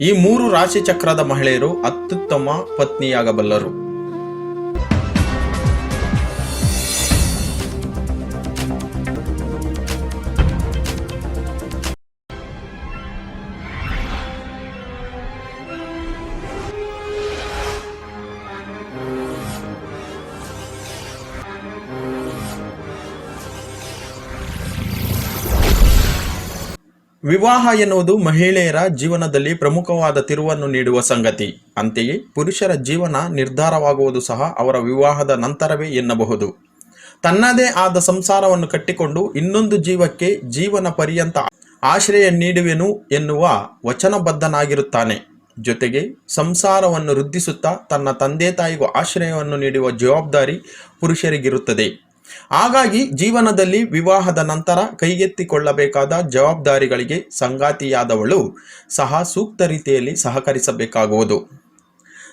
ಈ ಮೂರು ರಾಶಿ ಚಕ್ರದ ಮಹಿಳೆಯರು ಅತ್ಯುತ್ತಮ ಪತ್ನಿಯಾಗಬಲ್ಲರು. ವಿವಾಹ ಎನ್ನುವುದು ಮಹಿಳೆಯರ ಜೀವನದಲ್ಲಿ ಪ್ರಮುಖವಾದ ತಿರುವನ್ನು ನೀಡುವ ಸಂಗತಿ. ಅಂತೆಯೇ ಪುರುಷರ ಜೀವನ ನಿರ್ಧಾರವಾಗುವುದು ಸಹ ಅವರ ವಿವಾಹದ ನಂತರವೇ ಎನ್ನಬಹುದು. ತನ್ನದೇ ಆದ ಸಂಸಾರವನ್ನು ಕಟ್ಟಿಕೊಂಡು ಇನ್ನೊಂದು ಜೀವಕ್ಕೆ ಜೀವನ ಪರ್ಯಂತ ಆಶ್ರಯ ನೀಡುವೆನು ಎನ್ನುವ ವಚನಬದ್ಧನಾಗಿರುತ್ತಾನೆ. ಜೊತೆಗೆ ಸಂಸಾರವನ್ನು ವೃದ್ಧಿಸುತ್ತಾ ತನ್ನ ತಂದೆ ತಾಯಿಗೂ ಆಶ್ರಯವನ್ನು ನೀಡುವ ಜವಾಬ್ದಾರಿ ಪುರುಷರಿಗಿರುತ್ತದೆ. ಹಾಗಾಗಿ ಜೀವನದಲ್ಲಿ ವಿವಾಹದ ನಂತರ ಕೈಗೆತ್ತಿಕೊಳ್ಳಬೇಕಾದ ಜವಾಬ್ದಾರಿಗಳಿಗೆ ಸಂಗಾತಿಯಾದವಳು ಸಹ ಸೂಕ್ತ ರೀತಿಯಲ್ಲಿ ಸಹಕರಿಸಬೇಕಾಗುವುದು.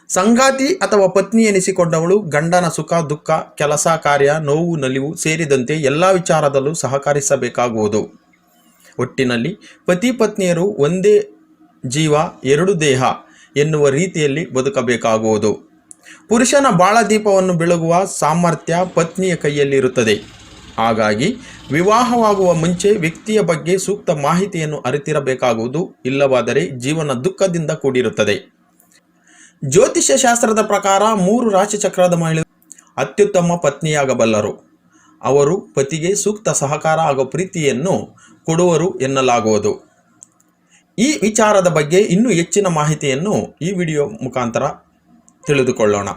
ಸಂಗಾತಿ ಅಥವಾ ಪತ್ನಿ ಎನಿಸಿಕೊಂಡವಳು ಗಂಡನ ಸುಖ, ದುಃಖ, ಕೆಲಸ, ಕಾರ್ಯ, ನೋವು, ನಲಿವು ಸೇರಿದಂತೆ ಎಲ್ಲ ವಿಚಾರದಲ್ಲೂ ಸಹಕರಿಸಬೇಕಾಗುವುದು. ಒಟ್ಟಿನಲ್ಲಿ ಪತಿ ಪತ್ನಿಯರು ಒಂದೇ ಜೀವ, ಎರಡು ದೇಹ ಎನ್ನುವ ರೀತಿಯಲ್ಲಿ ಬದುಕಬೇಕಾಗುವುದು. ಪುರುಷನ ಬಾಳದೀಪವನ್ನು ಬೆಳಗುವ ಸಾಮರ್ಥ್ಯ ಪತ್ನಿಯ ಕೈಯಲ್ಲಿರುತ್ತದೆ. ಹಾಗಾಗಿ ವಿವಾಹವಾಗುವ ಮುಂಚೆ ವ್ಯಕ್ತಿಯ ಬಗ್ಗೆ ಸೂಕ್ತ ಮಾಹಿತಿಯನ್ನು ಅರಿತಿರಬೇಕಾಗುವುದು ಇಲ್ಲವಾದರೆ ಜೀವನ ದುಃಖದಿಂದ ಕೂಡಿರುತ್ತದೆ. ಜ್ಯೋತಿಷ್ಯ ಶಾಸ್ತ್ರದ ಪ್ರಕಾರ ಮೂರು ರಾಶಿಚಕ್ರದ ಮಹಿಳೆ ಅತ್ಯುತ್ತಮ ಪತ್ನಿಯಾಗಬಲ್ಲರು. ಅವರು ಪತಿಗೆ ಸೂಕ್ತ ಸಹಕಾರ ಹಾಗೂ ಪ್ರೀತಿಯನ್ನು ಕೊಡುವರು ಎನ್ನಲಾಗುವುದು. ಈ ವಿಚಾರದ ಬಗ್ಗೆ ಇನ್ನೂ ಹೆಚ್ಚಿನ ಮಾಹಿತಿಯನ್ನು ಈ ವಿಡಿಯೋ ಮುಖಾಂತರ ತಿಳಿದುಕೊಳ್ಳೋಣ.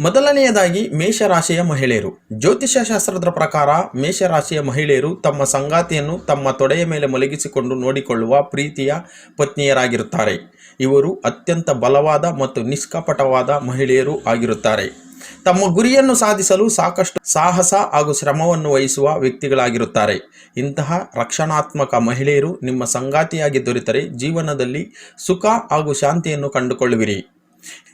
ಮೊದಲನೆಯದಾಗಿ ಮೇಷರಾಶಿಯ ಮಹಿಳೆಯರು. ಜ್ಯೋತಿಷ್ಯ ಶಾಸ್ತ್ರದ ಪ್ರಕಾರ ಮೇಷರಾಶಿಯ ಮಹಿಳೆಯರು ತಮ್ಮ ಸಂಗಾತಿಯನ್ನು ತಮ್ಮ ತೊಡೆಯ ಮೇಲೆ ಮಲಗಿಸಿಕೊಂಡು ನೋಡಿಕೊಳ್ಳುವ ಪ್ರೀತಿಯ ಪತ್ನಿಯರಾಗಿರುತ್ತಾರೆ. ಇವರು ಅತ್ಯಂತ ಬಲವಾದ ಮತ್ತು ನಿಷ್ಕಪಟವಾದ ಮಹಿಳೆಯರು ಆಗಿರುತ್ತಾರೆ. ತಮ್ಮ ಗುರಿಯನ್ನು ಸಾಧಿಸಲು ಸಾಕಷ್ಟು ಸಾಹಸ ಹಾಗೂ ಶ್ರಮವನ್ನು ವಹಿಸುವ ವ್ಯಕ್ತಿಗಳಾಗಿರುತ್ತಾರೆ. ಇಂತಹ ರಕ್ಷಣಾತ್ಮಕ ಮಹಿಳೆಯರು ನಿಮ್ಮ ಸಂಗಾತಿಯಾಗಿ ದೊರೆತರೆ ಜೀವನದಲ್ಲಿ ಸುಖ ಹಾಗೂ ಶಾಂತಿಯನ್ನು ಕಂಡುಕೊಳ್ಳುವಿರಿ.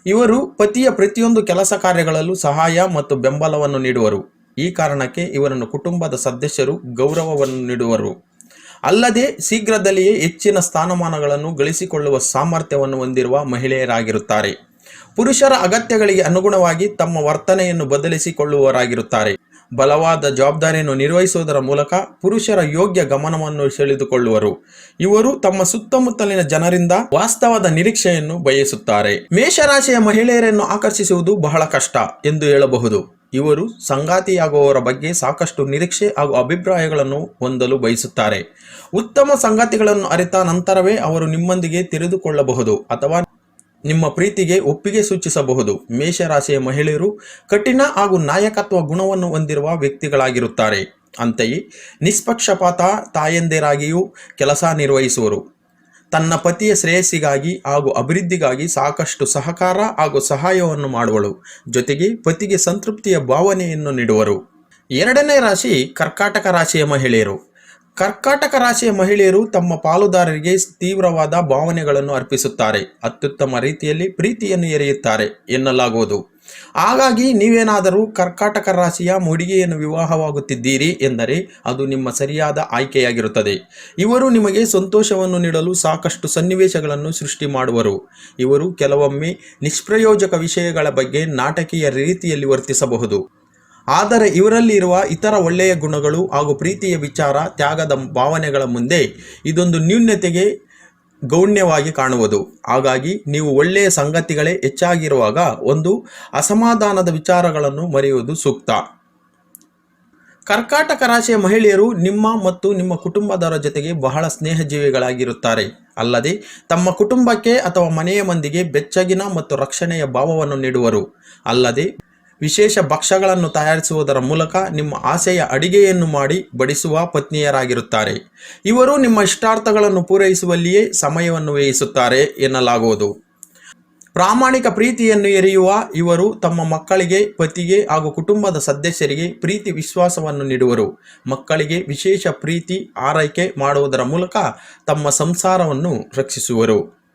ಇವರು ಪತಿಯ ಪ್ರತಿಯೊಂದು ಕೆಲಸ ಕಾರ್ಯಗಳಲ್ಲೂ ಸಹಾಯ ಮತ್ತು ಬೆಂಬಲವನ್ನು ನೀಡುವರು. ಈ ಕಾರಣಕ್ಕೆ ಇವರನ್ನು ಕುಟುಂಬದ ಸದಸ್ಯರು ಗೌರವವನ್ನು ನೀಡುವರು. ಅಲ್ಲದೆ ಶೀಘ್ರದಲ್ಲಿಯೇ ಹೆಚ್ಚಿನ ಸ್ಥಾನಮಾನಗಳನ್ನು ಗಳಿಸಿಕೊಳ್ಳುವ ಸಾಮರ್ಥ್ಯವನ್ನು ಹೊಂದಿರುವ ಮಹಿಳೆಯರಾಗಿರುತ್ತಾರೆ. ಪುರುಷರ ಅಗತ್ಯಗಳಿಗೆ ಅನುಗುಣವಾಗಿ ತಮ್ಮ ವರ್ತನೆಯನ್ನು ಬದಲಿಸಿಕೊಳ್ಳುವವರಾಗಿರುತ್ತಾರೆ. ಬಲವಾದ ಜವಾಬ್ದಾರಿಯನ್ನು ನಿರ್ವಹಿಸುವುದರ ಮೂಲಕ ಪುರುಷರ ಯೋಗ್ಯ ಗಮನವನ್ನು ಸೆಳೆದುಕೊಳ್ಳುವರು. ಇವರು ತಮ್ಮ ಸುತ್ತಮುತ್ತಲಿನ ಜನರಿಂದ ವಾಸ್ತವದ ನಿರೀಕ್ಷೆಯನ್ನು ಬಯಸುತ್ತಾರೆ. ಮೇಷರಾಶಿಯ ಮಹಿಳೆಯರನ್ನು ಆಕರ್ಷಿಸುವುದು ಬಹಳ ಕಷ್ಟ ಎಂದು ಹೇಳಬಹುದು. ಇವರು ಸಂಗಾತಿಯಾಗುವವರ ಬಗ್ಗೆ ಸಾಕಷ್ಟು ನಿರೀಕ್ಷೆ ಹಾಗೂ ಅಭಿಪ್ರಾಯಗಳನ್ನು ಹೊಂದಲು ಬಯಸುತ್ತಾರೆ. ಉತ್ತಮ ಸಂಗಾತಿಗಳನ್ನು ಅರಿತ ನಂತರವೇ ಅವರು ನಿಮ್ಮೊಂದಿಗೆ ತೆರೆದುಕೊಳ್ಳಬಹುದು ಅಥವಾ ನಿಮ್ಮ ಪ್ರೀತಿಗೆ ಒಪ್ಪಿಗೆ ಸೂಚಿಸಬಹುದು. ಮೇಷರಾಶಿಯ ಮಹಿಳೆಯರು ಕಠಿಣ ಹಾಗೂ ನಾಯಕತ್ವ ಗುಣವನ್ನು ಹೊಂದಿರುವ ವ್ಯಕ್ತಿಗಳಾಗಿರುತ್ತಾರೆ. ಅಂತೆಯೇ ನಿಷ್ಪಕ್ಷಪಾತ ತಾಯಂದಿರಾಗಿಯೂ ಕೆಲಸ ನಿರ್ವಹಿಸುವರು. ತನ್ನ ಪತಿಯ ಶ್ರೇಯಸ್ಸಿಗಾಗಿ ಹಾಗೂ ಅಭಿವೃದ್ಧಿಗಾಗಿ ಸಾಕಷ್ಟು ಸಹಕಾರ ಹಾಗೂ ಸಹಾಯವನ್ನು ಮಾಡುವಳು. ಜೊತೆಗೆ ಪತಿಗೆ ಸಂತೃಪ್ತಿಯ ಭಾವನೆಯನ್ನು ನೀಡುವರು. ಎರಡನೇ ರಾಶಿ ಕರ್ಕಾಟಕ ರಾಶಿಯ ಮಹಿಳೆಯರು. ಕರ್ಕಾಟಕ ರಾಶಿಯ ಮಹಿಳೆಯರು ತಮ್ಮ ಪಾಲುದಾರರಿಗೆ ತೀವ್ರವಾದ ಭಾವನೆಗಳನ್ನು ಅರ್ಪಿಸುತ್ತಾರೆ. ಅತ್ಯುತ್ತಮ ರೀತಿಯಲ್ಲಿ ಪ್ರೀತಿಯನ್ನು ಎರೆಯುತ್ತಾರೆ ಎನ್ನಲಾಗುವುದು. ಹಾಗಾಗಿ ನೀವೇನಾದರೂ ಕರ್ಕಾಟಕ ರಾಶಿಯ ಹುಡುಗಿಯನ್ನು ವಿವಾಹವಾಗುತ್ತಿದ್ದೀರಿ ಎಂದರೆ ಅದು ನಿಮ್ಮ ಸರಿಯಾದ ಆಯ್ಕೆಯಾಗಿರುತ್ತದೆ. ಇವರು ನಿಮಗೆ ಸಂತೋಷವನ್ನು ನೀಡಲು ಸಾಕಷ್ಟು ಸನ್ನಿವೇಶಗಳನ್ನು ಸೃಷ್ಟಿ ಮಾಡುವರು. ಇವರು ಕೆಲವೊಮ್ಮೆ ನಿಷ್ಪ್ರಯೋಜಕ ವಿಷಯಗಳ ಬಗ್ಗೆ ನಾಟಕೀಯ ರೀತಿಯಲ್ಲಿ ವರ್ತಿಸಬಹುದು. ಆದರೆ ಇವರಲ್ಲಿರುವ ಇತರ ಒಳ್ಳೆಯ ಗುಣಗಳು ಹಾಗೂ ಪ್ರೀತಿಯ ವಿಚಾರ ತ್ಯಾಗದ ಭಾವನೆಗಳ ಮುಂದೆ ಇದೊಂದು ನ್ಯೂನ್ಯತೆಗೆ ಗೌಣ್ಯವಾಗಿ ಕಾಣುವುದು. ಹಾಗಾಗಿ ನೀವು ಒಳ್ಳೆಯ ಸಂಗತಿಗಳೇ ಹೆಚ್ಚಾಗಿರುವಾಗ ಒಂದು ಅಸಮಾಧಾನದ ವಿಚಾರಗಳನ್ನು ಮರೆಯುವುದು ಸೂಕ್ತ. ಕರ್ಕಾಟಕ ರಾಶಿಯ ಮಹಿಳೆಯರು ನಿಮ್ಮ ಮತ್ತು ನಿಮ್ಮ ಕುಟುಂಬದವರ ಜೊತೆಗೆ ಬಹಳ ಸ್ನೇಹಜೀವಿಗಳಾಗಿರುತ್ತಾರೆ. ಅಲ್ಲದೆ ತಮ್ಮ ಕುಟುಂಬಕ್ಕೆ ಅಥವಾ ಮನೆಯ ಮಂದಿಗೆ ಬೆಚ್ಚಗಿನ ಮತ್ತು ರಕ್ಷಣೆಯ ಭಾವವನ್ನು ನೀಡುವರು. ಅಲ್ಲದೆ ವಿಶೇಷ ಭಕ್ಷ್ಯಗಳನ್ನು ತಯಾರಿಸುವುದರ ಮೂಲಕ ನಿಮ್ಮ ಆಸೆಯ ಅಡಿಗೆಯನ್ನು ಮಾಡಿ ಬಡಿಸುವ ಪತ್ನಿಯರಾಗಿರುತ್ತಾರೆ. ಇವರು ನಿಮ್ಮ ಇಷ್ಟಾರ್ಥಗಳನ್ನು ಪೂರೈಸುವಲ್ಲಿಯೇ ಸಮಯವನ್ನು ವ್ಯಯಿಸುತ್ತಾರೆ ಎನ್ನಲಾಗುವುದು. ಪ್ರಾಮಾಣಿಕ ಪ್ರೀತಿಯನ್ನು ಎರೆಯುವ ಇವರು ತಮ್ಮ ಮಕ್ಕಳಿಗೆ, ಪತಿಗೆ ಹಾಗೂ ಕುಟುಂಬದ ಸದಸ್ಯರಿಗೆ ಪ್ರೀತಿ ವಿಶ್ವಾಸವನ್ನು ನೀಡುವರು. ಮಕ್ಕಳಿಗೆ ವಿಶೇಷ ಪ್ರೀತಿ, ಆರೈಕೆ ಮಾಡುವುದರ ಮೂಲಕ ತಮ್ಮ ಸಂಸಾರವನ್ನು ರಕ್ಷಿಸುವರು.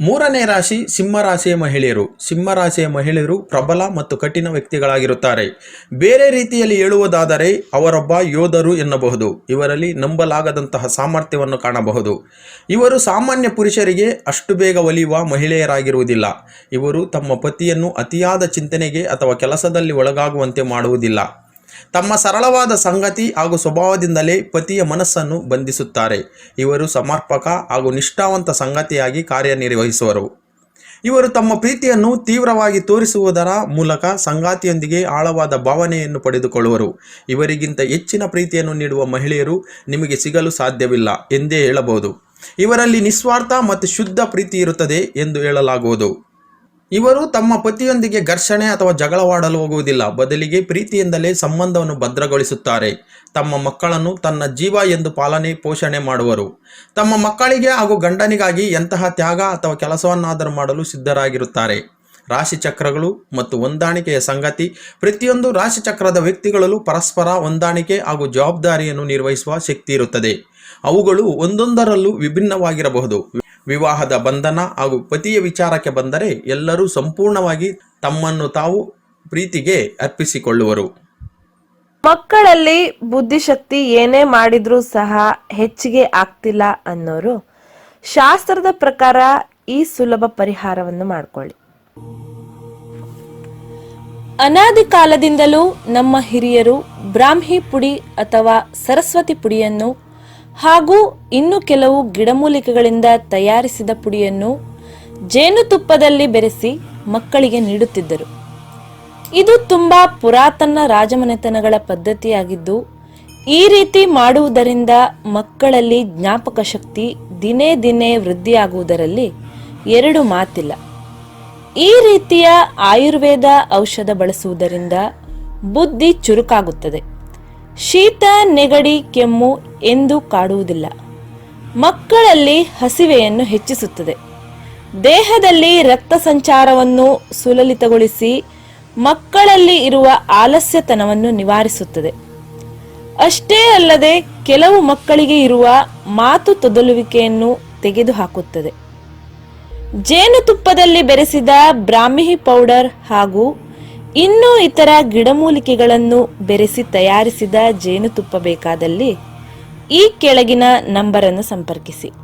ಮೂರನೇ ರಾಶಿ ಸಿಂಹ ರಾಶಿಯ ಮಹಿಳೆಯರು. ಸಿಂಹ ರಾಶಿಯ ಮಹಿಳೆಯರು ಪ್ರಬಲ ಮತ್ತು ಕಠಿಣ ವ್ಯಕ್ತಿಗಳಾಗಿರುತ್ತಾರೆ. ಬೇರೆ ರೀತಿಯಲ್ಲಿ ಹೇಳುವುದಾದರೆ ಅವರೊಬ್ಬ ಯೋಧರು ಎನ್ನಬಹುದು. ಇವರಲ್ಲಿ ನಂಬಲಾಗದಂತಹ ಸಾಮರ್ಥ್ಯವನ್ನು ಕಾಣಬಹುದು. ಇವರು ಸಾಮಾನ್ಯ ಪುರುಷರಿಗೆ ಅಷ್ಟು ಬೇಗ ಒಲಿಯುವ ಮಹಿಳೆಯರಾಗಿರುವುದಿಲ್ಲ. ಇವರು ತಮ್ಮ ಪತಿಯನ್ನು ಅತಿಯಾದ ಚಿಂತನೆಗೆ ಅಥವಾ ಕೆಲಸದಲ್ಲಿ ಒಳಗಾಗುವಂತೆ ಮಾಡುವುದಿಲ್ಲ. ತಮ್ಮ ಸರಳವಾದ ಸಂಗತಿ ಹಾಗೂ ಸ್ವಭಾವದಿಂದಲೇ ಪತಿಯ ಮನಸ್ಸನ್ನು ಬಂಧಿಸುತ್ತಾರೆ. ಇವರು ಸಮರ್ಪಕ ಹಾಗೂ ನಿಷ್ಠಾವಂತ ಸಂಗತಿಯಾಗಿ ಕಾರ್ಯನಿರ್ವಹಿಸುವರು. ಇವರು ತಮ್ಮ ಪ್ರೀತಿಯನ್ನು ತೀವ್ರವಾಗಿ ತೋರಿಸುವುದರ ಮೂಲಕ ಸಂಗಾತಿಯೊಂದಿಗೆ ಆಳವಾದ ಭಾವನೆಯನ್ನು ಪಡೆದುಕೊಳ್ಳುವರು. ಇವರಿಗಿಂತ ಹೆಚ್ಚಿನ ಪ್ರೀತಿಯನ್ನು ನೀಡುವ ಮಹಿಳೆಯರು ನಿಮಗೆ ಸಿಗಲು ಸಾಧ್ಯವಿಲ್ಲ ಎಂದೇ ಹೇಳಬಹುದು. ಇವರಲ್ಲಿ ನಿಸ್ವಾರ್ಥ ಮತ್ತು ಶುದ್ಧ ಪ್ರೀತಿ ಇರುತ್ತದೆ ಎಂದು ಹೇಳಲಾಗುವುದು. ಇವರು ತಮ್ಮ ಪತಿಯೊಂದಿಗೆ ಘರ್ಷಣೆ ಅಥವಾ ಜಗಳವಾಡಲು ಹೋಗುವುದಿಲ್ಲ. ಬದಲಿಗೆ ಪ್ರೀತಿಯಿಂದಲೇ ಸಂಬಂಧವನ್ನು ಭದ್ರಗೊಳಿಸುತ್ತಾರೆ. ತಮ್ಮ ಮಕ್ಕಳನ್ನು ತನ್ನ ಜೀವ ಎಂದು ಪಾಲನೆ, ಪೋಷಣೆ ಮಾಡುವರು. ತಮ್ಮ ಮಕ್ಕಳಿಗೆ ಹಾಗೂ ಗಂಡನಿಗಾಗಿ ಎಂತಹ ತ್ಯಾಗ ಅಥವಾ ಕೆಲಸವನ್ನಾದರೂ ಮಾಡಲು ಸಿದ್ಧರಾಗಿರುತ್ತಾರೆ. ರಾಶಿಚಕ್ರಗಳು ಮತ್ತು ಹೊಂದಾಣಿಕೆಯ ಸಂಗತಿ. ಪ್ರತಿಯೊಂದು ರಾಶಿಚಕ್ರದ ವ್ಯಕ್ತಿಗಳಲ್ಲೂ ಪರಸ್ಪರ ಹೊಂದಾಣಿಕೆ ಹಾಗೂ ಜವಾಬ್ದಾರಿಯನ್ನು ನಿರ್ವಹಿಸುವ ಶಕ್ತಿ ಇರುತ್ತದೆ. ಅವುಗಳು ಒಂದೊಂದರಲ್ಲೂ ವಿಭಿನ್ನವಾಗಿರಬಹುದು. ವಿವಾಹದ ಬಂಧನ ಹಾಗೂ ಪತಿಯ ವಿಚಾರಕ್ಕೆ ಬಂದರೆ ಎಲ್ಲರೂ ಸಂಪೂರ್ಣವಾಗಿ ತಮ್ಮನ್ನು ತಾವು ಪ್ರೀತಿಗೆ ಅರ್ಪಿಸಿಕೊಳ್ಳುವರು. ಮಕ್ಕಳಲ್ಲಿ ಬುದ್ಧಿಶಕ್ತಿ ಏನೇ ಮಾಡಿದ್ರೂ ಸಹ ಹೆಚ್ಚಿಗೆ ಆಗ್ತಿಲ್ಲ ಅನ್ನೋರು ಶಾಸ್ತ್ರದ ಪ್ರಕಾರ ಈ ಸುಲಭ ಪರಿಹಾರವನ್ನು ಮಾಡಿಕೊಳ್ಳಿ. ಅನಾದಿ ಕಾಲದಿಂದಲೂ ನಮ್ಮ ಹಿರಿಯರು ಬ್ರಾಹ್ಮಿ ಪುಡಿ ಅಥವಾ ಸರಸ್ವತಿ ಪುಡಿಯನ್ನು ಹಾಗೂ ಇನ್ನು ಕೆಲವು ಗಿಡಮೂಲಿಕೆಗಳಿಂದ ತಯಾರಿಸಿದ ಪುಡಿಯನ್ನು ಜೇನುತುಪ್ಪದಲ್ಲಿ ಬೆರೆಸಿ ಮಕ್ಕಳಿಗೆ ನೀಡುತ್ತಿದ್ದರು. ಇದು ತುಂಬಾ ಪುರಾತನ ರಾಜಮನೆತನಗಳ ಪದ್ಧತಿಯಾಗಿದ್ದು, ಈ ರೀತಿ ಮಾಡುವುದರಿಂದ ಮಕ್ಕಳಲ್ಲಿ ಜ್ಞಾಪಕ ಶಕ್ತಿ ದಿನೇ ದಿನೇ ವೃದ್ಧಿಯಾಗುವುದರಲ್ಲಿ ಎರಡು ಮಾತಿಲ್ಲ. ಈ ರೀತಿಯ ಆಯುರ್ವೇದ ಔಷಧ ಬಳಸುವುದರಿಂದ ಬುದ್ಧಿ ಚುರುಕಾಗುತ್ತದೆ. ಶೀತ ನೆಗಡಿ ಕೆಮ್ಮು ಎಂದು ಕಾಡುವುದಿಲ್ಲ. ಮಕ್ಕಳಲ್ಲಿ ಹಸಿವೆಯನ್ನು ಹೆಚ್ಚಿಸುತ್ತದೆ. ದೇಹದಲ್ಲಿ ರಕ್ತ ಸಂಚಾರವನ್ನು ಸುಲಲಿತಗೊಳಿಸಿ ಮಕ್ಕಳಲ್ಲಿ ಇರುವ ಆಲಸ್ಯತನವನ್ನು ನಿವಾರಿಸುತ್ತದೆ. ಅಷ್ಟೇ ಅಲ್ಲದೆ ಕೆಲವು ಮಕ್ಕಳಿಗೆ ಇರುವ ಮಾತು ತೊದಲುವಿಕೆಯನ್ನು ತೆಗೆದುಹಾಕುತ್ತದೆ. ಜೇನುತುಪ್ಪದಲ್ಲಿ ಬೆರೆಸಿದ ಬ್ರಾಹ್ಮಿ ಪೌಡರ್ ಹಾಗೂ ಇನ್ನೂ ಇತರ ಗಿಡಮೂಲಿಕೆಗಳನ್ನು ಬೆರೆಸಿ ತಯಾರಿಸಿದ ಜೇನುತುಪ್ಪ ಬೇಕಾದಲ್ಲಿ ಈ ಕೆಳಗಿನ ನಂಬರನ್ನು ಸಂಪರ್ಕಿಸಿ.